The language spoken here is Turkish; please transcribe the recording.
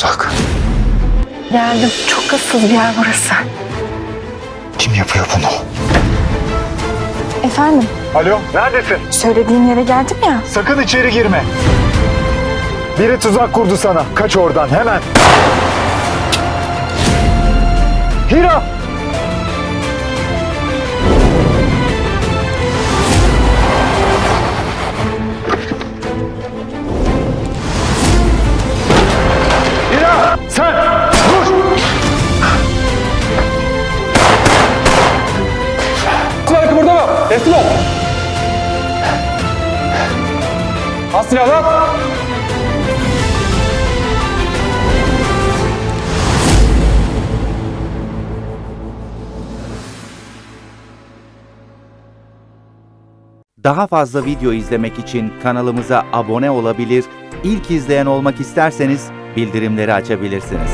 tuzak. Geldim. Çok ıssız bir yer burası. Kim yapıyor bunu? Efendim, Alo, neredesin? söylediğin yere geldim ya. Sakın içeri girme. Biri tuzak kurdu sana. Kaç oradan hemen. Hira! Teslim ol. Az silahlar. Daha fazla video izlemek için kanalımıza abone olabilir, ilk izleyen olmak isterseniz bildirimleri açabilirsiniz.